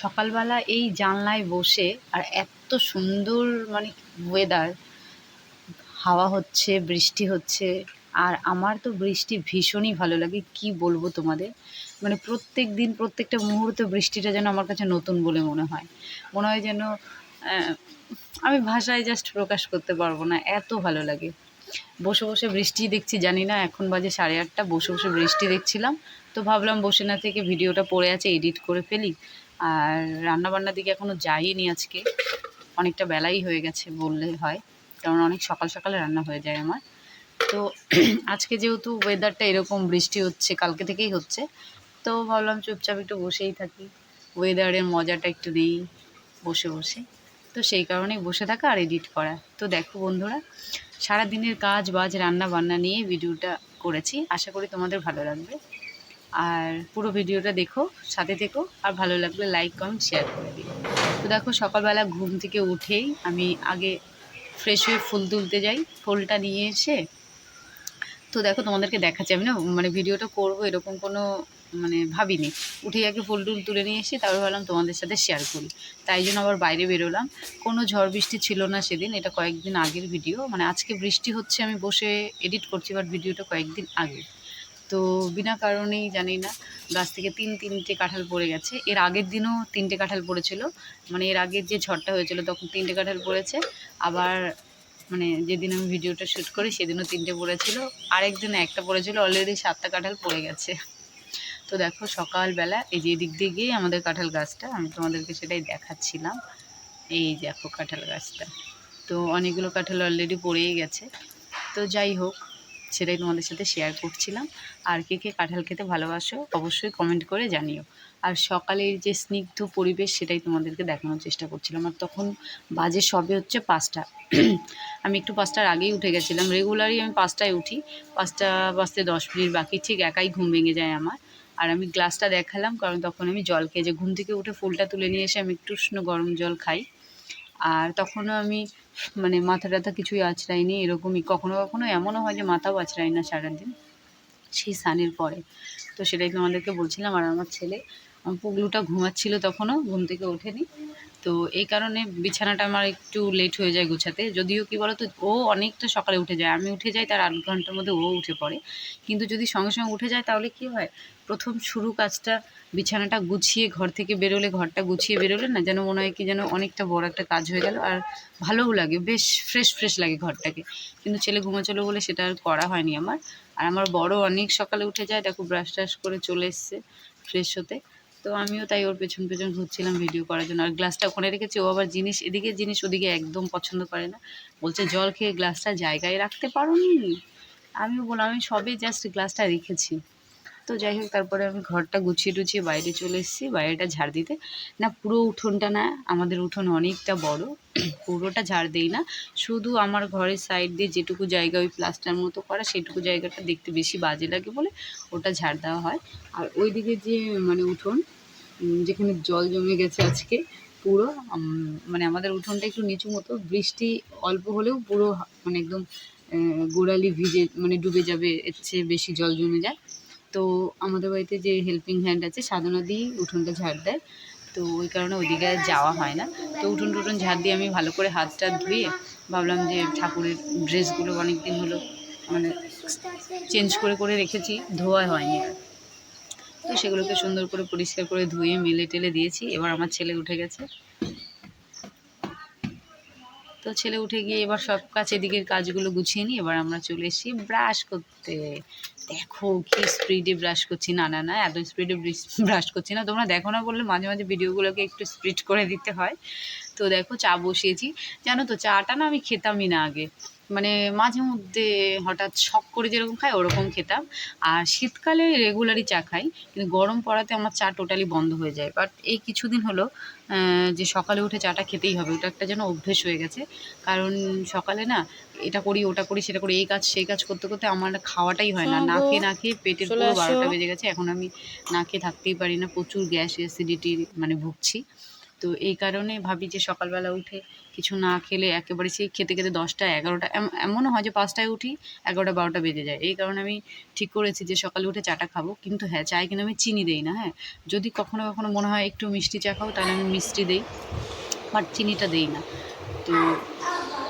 সকালবেলা এই জানলায় বসে আর এত সুন্দর মানে ওয়েদার হাওয়া হচ্ছে, বৃষ্টি হচ্ছে, আর আমার তো বৃষ্টি ভীষণই ভালো লাগে, কি বলব তোমাদের? মানে প্রত্যেক দিন, প্রত্যেকটা মুহূর্তে বৃষ্টিটা যেন আমার কাছে নতুন বলে মনে হয়। মনে হয় যেন আমি ভাষায় জাস্ট প্রকাশ করতে পারব না, এত ভালো লাগে। বসে বসে বৃষ্টি দেখছি, জানি না এখন বাজে সাড়ে আটটা, বসে বসে বৃষ্টি দেখছিলাম, তো ভাবলাম বসে না থেকে ভিডিওটা পড়ে আছে এডিট করে ফেলি। আর রান্নাবান্নার দিকে এখনও যাইনি আজকে। অনেকটা বেলাই হয়ে গেছে বললে হয়, কারণ অনেক সকাল সকালে রান্না হয়ে যায় আমার। তো আজকে যেহেতু ওয়েদারটা এরকম, বৃষ্টি হচ্ছে, কালকে থেকেই হচ্ছে, তো ভাবলাম চুপচাপ একটু বসেই থাকি। ওয়েদারের মজাটা একটু নেই বসে বসে। তো সেই কারণেই বসে থাকা আর এডিট করা। তো দেখো বন্ধুরা সারা দিনের কাজ বাজ রান্না বান্না নিয়ে ভিডিওটা করেছি। আশা করি তোমাদের ভালো লাগবে। আর পুরো ভিডিওটা দেখো, সাথে থেকো, আর ভালো লাগলে লাইক কমেন্ট শেয়ার করে দিও। তো দেখো, সকালবেলা ঘুম থেকে উঠেই আমি আগে ফ্রেশ হয়ে ফুল তুলতে যাই, ফুলটা নিয়ে এসে, তো দেখো তোমাদেরকে দেখাচ্ছি, আমি না মানে ভিডিওটা করব এরকম কোনো মানে ভাবিনি। উঠে আগে ফুল টুল তুলে নিয়ে এসে, তারপর ভাবলাম তোমাদের সাথে শেয়ার করি। তাই জন্য আবার বাইরে বেরোলাম। কোনো ঝড় বৃষ্টি ছিল না সেদিন, এটা কয়েকদিন আগের ভিডিও মানে আজকে বৃষ্টি হচ্ছে, আমি বসে এডিট করছি বাট ভিডিওটা কয়েকদিন আগে। তো বিনা কারণেই জানি না, গাছ থেকে তিন তিনটে কাঁঠাল পড়ে গেছে। এর আগের দিনও তিনটে কাঁঠাল পড়েছিল। মানে এর আগের যে ঝড়টা হয়েছিল তখন তিনটে কাঁঠাল পড়েছে। আবার মানে যেদিন আমি ভিডিওটা শ্যুট করি সেদিনও তিনটে পড়েছিল। আরেকদিন একটা পড়েছিল অলরেডি সাতটা কাঁঠাল পড়ে গেছে। তো দেখো সকালবেলা এই যে এদিক দিয়ে গিয়ে আমাদের কাঁঠাল গাছটা, আমি তোমাদেরকে সেটাই দেখাচ্ছিলাম। এই দেখো কাঁঠাল গাছটা। তো অনেকগুলো কাঁঠাল অলরেডি পড়েই গেছে। তো যাই হোক সেটাই তোমাদের সাথে শেয়ার করছিলাম। আর কে কে কাঁঠাল খেতে ভালোবাসো, অবশ্যই কমেন্ট করে জানিও। আর সকালের যে স্নিগ্ধ পরিবেশ, সেটাই তোমাদেরকে দেখানোর চেষ্টা করছিলাম। আর তখন বাজে সবে হচ্ছে পাঁচটা। আমি একটু পাঁচটার আগেই উঠে গেছিলাম। রেগুলারই আমি পাঁচটায় উঠি। পাঁচটা বাজতে দশ মিনিট বাকি, ঠিক একাই ঘুম ভেঙে যায় আমার। আর আমি গ্লাসটা দেখালাম, কারণ তখন আমি জল খেয়ে যে ঘুম থেকে উঠে ফুলটা তুলে নিয়ে এসে আমি একটু উষ্ণ গরম জল খাই। আর তখনও আমি মানে মাথা টাথা কিছুই আঁচড়াইনি এরকমই। কখনো কখনো এমনও হয় যে মাথাও আঁচড়াই না সারাদিন, সেই সানের পরে। তো সেটাই তোমাদেরকে বলছিলাম, আর আমার ছেলে পুগলুটা ঘুমাচ্ছিল তখনও, ঘুম থেকে ওঠেনি। তো এই কারণে বিছানাটা আমার একটু লেট হয়ে যায় গোছাতে। যদিও কি বলতো, ও অনেকটা সকালে উঠে যায়। আমি উঠে যাই, তার আধ ঘণ্টার মধ্যে ও উঠে পড়ে। কিন্তু যদি সঙ্গে সঙ্গে উঠে যায়, তাহলে কি হয়? প্রথম শুরু কাজটা বিছানাটা গুছিয়ে ঘর থেকে বেরোলে, ঘরটা গুছিয়ে বেরোলে না, যেন মনে হয় কি যেন অনেকটা বড় একটা কাজ হয়ে গেল। আর ভালোও লাগে, বেশ ফ্রেশ ফ্রেশ লাগে ঘরটাকে। কিন্তু ছেলে ঘুমাচ্ছিল বলে সেটা আর করা হয়নি আমার। আর আমার বড় অনেক সকালে উঠে যায়, দেখো ব্রাশ ট্রাশ করে চলে এসছে ফ্রেশ হতে। তো আমিও তাই ওর পেছন পেছন ঘুরছিলাম ভিডিও করার জন্য। আর গ্লাসটা ওখানে রেখেছি, ও আবার জিনিস এদিকে জিনিস ওদিকে একদম পছন্দ করে না। বলছে, জল খেয়ে গ্লাসটা জায়গায় রাখতে পারো নি আমিও বললাম, আমি সবে জাস্ট গ্লাসটা রেখেছি। তো যাই হোক, তারপরে আমি ঘরটা গুছিয়ে টুছিয়ে বাইরে চলে এসেছি। বাইরেটা ঝাড় দিতে। না, পুরো উঠোনটা না, আমাদের উঠোন অনেকটা বড়। পুরোটা ঝাড় দেই না। শুধু আমার ঘরের সাইড দিয়ে যেটুকু জায়গা ওই প্লাস্টার মতো করা, সেটুকু জায়গাটা দেখতে বেশি বাজে লাগে বলে ওটা ঝাড় দেওয়া হয়। আর ওইদিকে যে মানে উঠোন যেখানে জল জমে গেছে আজকে, পুরো মানে আমাদের উঠোনটা একটু নিচু মতো, বৃষ্টি অল্প হলেও পুরো মানে একদম গোড়ালি ভিজে মানে ডুবে যাবে, এর চেয়ে বেশি জল জমে যায়। তো আমাদের বাড়িতে যে হেল্পিং হ্যান্ড আছে, সাধনা দিয়েই উঠোনটা ঝাড় দেয়। তো ওই কারণে ওইদিকে যাওয়া হয় না। তো উঠোন টুটুন ঝাড় দিয়ে আমি ভালো করে হাতটা ধুয়ে ভাবলাম যে ঠাকুরের ড্রেসগুলো অনেক দিন হলো মানে চেঞ্জ করে করে রেখেছি, ধোয়া হয়নি আর। তো সেগুলোকে সুন্দর করে পরিষ্কার করে ধুয়ে মেলে টেলে দিয়েছি। এবার আমার ছেলে উঠে গেছে। তো ছেলে উঠে গিয়ে এবার সব কাজ এদিকের কাজগুলো গুছিয়ে নিই এবার আমরা চলে এসেছি ব্রাশ করতে। দেখো কি স্পিডে ব্রাশ করছি। না না না এত স্পিডে ব্রাশ করছি না। তোমরা দেখো না বললে মাঝে মাঝে ভিডিওগুলোকে একটু স্পিড করে দিতে হয়। তো দেখো চা বসিয়েছি। জানো তো, চাটা না আমি খেতামই না আগে। মানে মাঝে মধ্যে হঠাৎ শখ করে যেরকম খাই ওরকম খেতাম। আর শীতকালে রেগুলারই চা খাই কিন্তু গরম পড়াতে আমার চা টোটালি বন্ধ হয়ে যায়। বাট এই কিছুদিন হলো যে সকালে উঠে চাটা খেতেই হবে ওটা একটা যেন অভ্যেস হয়ে গেছে। কারণ সকালে না এটা করি ওটা করি সেটা করি এই কাজ সেই কাজ করতে করতে আমার খাওয়াটাই হয় না। না খেয়ে না খেয়ে পেটের পুরো বারোটা বেজে গেছে এখন আমি না খেয়ে থাকতেই পারি না প্রচুর গ্যাস অ্যাসিডিটি মানে ভুগছি। তো এই কারণে ভাবি যে সকালবেলা উঠে কিছু না খেলে একেবারে সেই খেতে খেতে দশটা, এগারোটা, এম- এমনও হয় যে পাঁচটায় উঠি, এগারোটা, বারোটা বেজে যায়। এই কারণে আমি ঠিক করেছি যে সকালে উঠে চাটা খাব। কিন্তু হ্যাঁ চায় কিন্তু আমি চিনি দেই না হ্যাঁ। যদি কখনো কখনো মনে হয় একটু মিষ্টি চা খাব, তাহলে আমি মিষ্টি দিই, বাট চিনিটা দিই না। তো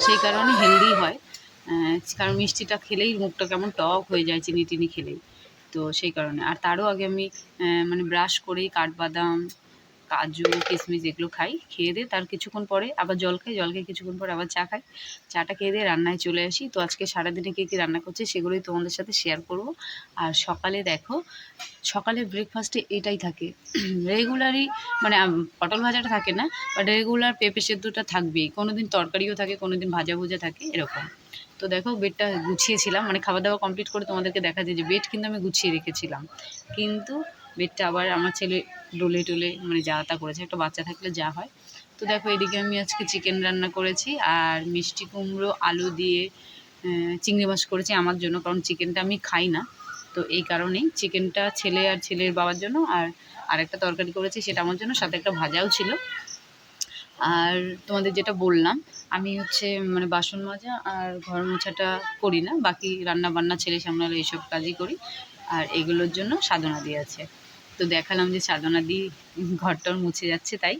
সেই কারণে হেলদি হয়। কারণ মিষ্টিটা খেলেই মুখটা কেমন টক হয়ে যায় চিনি টিনি খেলেই। তো সেই কারণে। আর তারও আগে আমি মানে ব্রাশ করেই কাঠবাদাম কাজু কিশমিশ এগুলো খাই, খেয়ে দিয়ে তার কিছুক্ষণ পরে আবার জল খাই, জল খেয়ে কিছুক্ষণ পরে আবার চা খাই। চাটা খেয়ে দিয়ে রান্নায় চলে আসি। তো আজকে সারাদিনে কী কী রান্না করছে সেগুলোই তোমাদের সাথে শেয়ার করব। আর সকালে দেখো, সকালে ব্রেকফাস্টে এটাই থাকে। রেগুলারই মানে পটল ভাজাটা থাকে না বাট রেগুলার পেঁপে সেদ্ধটা থাকবেই। কোনো দিন তরকারিও থাকে কোনো দিন ভাজা ভুজা থাকে, এরকম। তো দেখো, বেডটা গুছিয়েছিলাম। মানে খাওয়া দাওয়া কমপ্লিট করে তোমাদেরকে দেখা যায় যে বেড কিন্তু আমি গুছিয়ে রেখেছিলাম। কিন্তু বেডটা আবার আমার ছেলে ডোলে টোলে মানে যা তা করেছে, একটা বাচ্চা থাকলে যা হয়। তো দেখো, এদিকে আমি আজকে চিকেন রান্না করেছি আর মিষ্টি কুমড়ো, আলু দিয়ে চিংড়ি মাছ করেছি আমার জন্য, কারণ চিকেনটা আমি খাই না। তো এই কারণেই চিকেনটা ছেলে আর ছেলের বাবার জন্য আর আরেকটা তরকারি করেছি, সেটা আমার জন্য, সাথে একটা ভাজাও ছিল। আর তোমাদের যেটা বললাম, আমি হচ্ছে মানে বাসন মাজা আর ঘর মোছাটা করি না, বাকি রান্না বান্না ছেলে সামলালে এইসব কাজই করি। আর এগুলোর জন্য সাধনা দিয়ে আছে। তো দেখালাম যে সাধনা দি ঘরটাও মুছে যাচ্ছে তাই।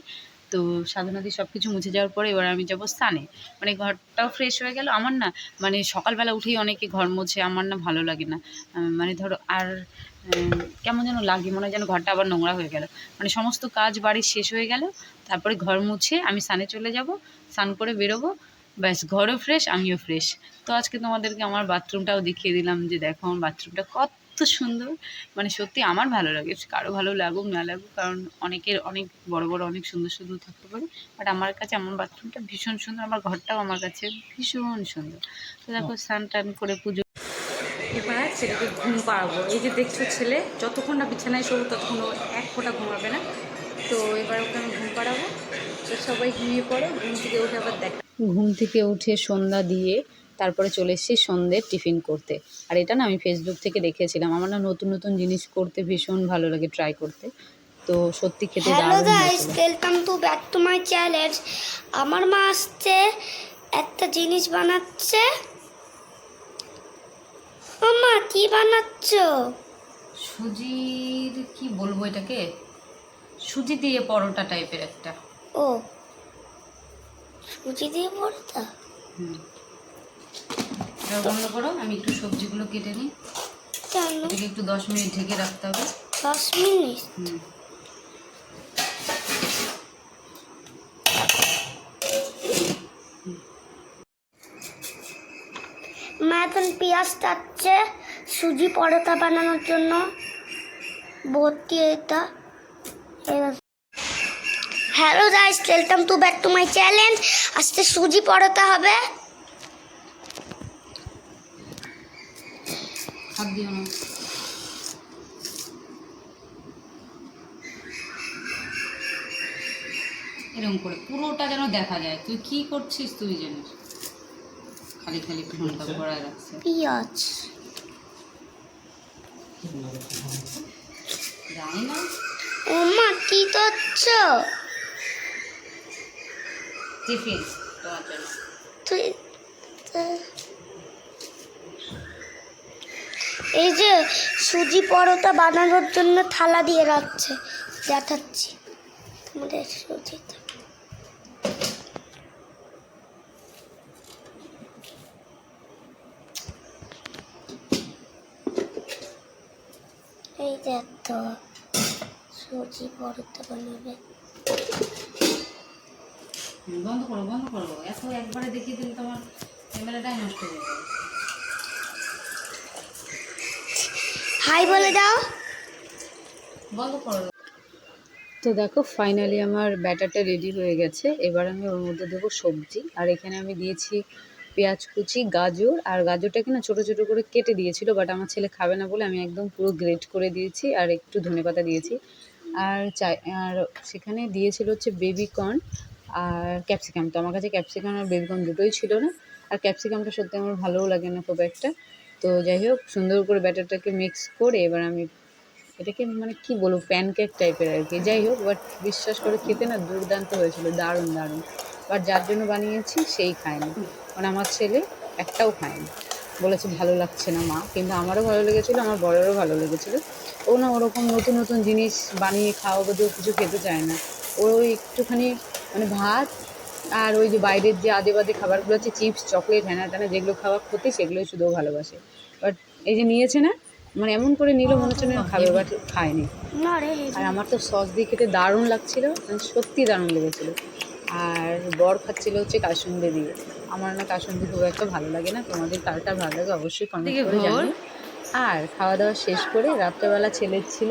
তো সাধনা দি সব কিছু মুছে যাওয়ার পরে এবার আমি যাব স্নানে। মানে ঘরটাও ফ্রেশ হয়ে গেল। আমার না মানে সকালবেলা উঠেই অনেকে ঘর মোছে, আমার না ভালো লাগে না। মানে ধরো আর কেমন যেন লাগে, মনে হয় যেন ঘরটা আবার নোংরা হয়ে গেল। মানে সমস্ত কাজ বাড়ির শেষ হয়ে গেল। তারপরে ঘর মুছে আমি স্নানে চলে যাব, স্নান করে বেরোবো। ব্যাস, ঘরও ফ্রেশ আমিও ফ্রেশ তো আজকে তোমাদেরকে আমার বাথরুমটাও দেখিয়ে দিলাম যে দেখো, আমার বাথরুমটা কত সুন্দর। মানে সত্যি আমার ভালো লাগে কারও ভালো লাগুক না লাগুক কারণ অনেকের অনেক বড় বড় অনেক সুন্দর সুন্দর থাকতে পারে। বাট আমার কাছে আমার বাথরুমটা ভীষণ সুন্দর আমার ঘরটাও আমার কাছে ভীষণ সুন্দর। তো দেখো স্নান টান করে পুজো এবার ছেলেকে ঘুম পাড়াবো। এই যে দেখছ ছেলে যতক্ষণ না বিছানায় শোবো ততক্ষণ এক ফোঁটা ঘুমাবে না। তো এবার ওকে আমি ঘুম পাড়াবো। তো সবাই ঘুমিয়ে পড়ে ঘুম থেকে উঠে আবার দেখ ঘুম থেকে উঠে সন্ধ্যা দিয়ে তারপরে চলে এসেছি সন্ধ্যের টিফিন করতে। আর এটা না আমি ফেসবুক থেকে দেখেছিলাম। আমার না নতুন নতুন জিনিস করতে ভীষণ ভালো লাগে ট্রাই করতে। তো সত্যি খেতে hello guys welcome to back to my challenge আমার মা আসছে একটা জিনিস বানাচ্ছে। মামা কি বানাচ্ছ? সুজির কি বলব এটাকে? সুজি দিয়ে পরোটা টাইপের একটা। ও সুজি দিয়ে পড়তা হুম। বন্ধ করো আমি একটু সবজিগুলো কেটে নিই। এটাকে একটু দশ মিনিট ঢেকে রাখতে হবে। দশ মিনিট? মা এখন পেঁয়াজ কাটছে সুজি পরোটা বানানোর জন্য। ভর্তি এটা। Hello guys welcome to back to my challenge আজকে সুজি পরোটা হবে। হাত দিও না। এরকম করে পুরোটা যেন দেখা যায়। তুই কি করছিস তুই জানিস? খালি খালি ফোনটা ভরায় রাখছে। পেঁয়াজ। জানি না। ও মা কি করছ? টিফিন। তোমার জন্য। তুই তা- এই যে সুজি পরোটা বানানোর জন্য থালা দিয়ে রাখছে। দেখাচ্ছি তোমাদের সুজিটা। এই দেখ সুজি পরোটা বানাবে। বন্ধ করো বন্ধ করো। এত একবারে দেখিয়ে দিলে তোমার ক্যামেরাটাই নষ্ট হয়ে যাবে। হাই বলে দাও। বন্ধ করো তো দেখো ফাইনালি আমার ব্যাটারটা রেডি হয়ে গেছে। এবার আমি ওর মধ্যে দেবো সবজি। আর এখানে আমি দিয়েছি পেঁয়াজ কুচি গাজর। আর গাজরটাকে না ছোটো ছোটো করে কেটে দিয়েছিল বাট আমার ছেলে খাবে না বলে আমি একদম পুরো গ্রেট করে দিয়েছি। আর একটু ধনেপাতা দিয়েছি। আর চাই আর সেখানে দিয়েছিল হচ্ছে বেবি কর্ন আর ক্যাপসিকাম তো আমার কাছে ক্যাপসিকাম আর বেবি কর্ন দুটোই ছিল না। আর ক্যাপসিকামটা সত্যি আমার ভালোও লাগে না খুব একটা। তো যাই হোক, সুন্দর করে ব্যাটারটাকে মিক্স করে এবার আমি এটাকে মানে কি বলব প্যানকেক টাইপের আর কি যাই হোক বাট বিশ্বাস করে খেতে না দুর্দান্ত হয়েছিল, দারুণ দারুণ। বাট যার জন্য বানিয়েছি সেই খায়নি। মানে আমার ছেলে একটাও খায়নি। বলেছে ভালো লাগছে না মা, কিন্তু আমারও ভালো লেগেছিলো, আমার বড়েরও ভালো লেগেছিলো। ও না ওরকম নতুন নতুন জিনিস বানিয়ে খাওয়া বোধ কিছু খেতে চায় না। ও ওই একটুখানি মানে ভাত আর ওই যে বাইরের যে আদে বাদে খাবারগুলো আছে চিপস চকলেট হ্যানা ট্যানা যেগুলো খাওয়া ক্ষতি সেগুলোই শুধু ভালোবাসে। বাট এই যে নিয়েছে না মানে এমন করে নিল মনে হচ্ছে না খাবে বাট খায়নি। আর আমার তো সস দিয়ে খেতে দারুণ লাগছিল মানে সত্যি দারুণ লেগেছিলো। আর বর খাচ্ছিল হচ্ছে কাসুন্দি দিয়ে। আমার না কাসুন্দি খুব একটা ভালো লাগে না তোমাদের কারটা ভালো লাগে অবশ্যই কমেন্ট করে জানিও। আর খাওয়া দাওয়া শেষ করে রাত্রেবেলা ছেলের ছিল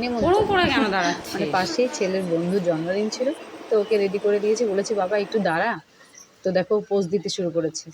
নেমন্তন্ন মানে পাশেই ছেলের বন্ধুর জন্মদিন ছিল। তো ওকে রেডি করে দিয়েছি। বলেছি, বাবা, একটু দাঁড়া। তো দেখো পোজ দিতে শুরু করেছে।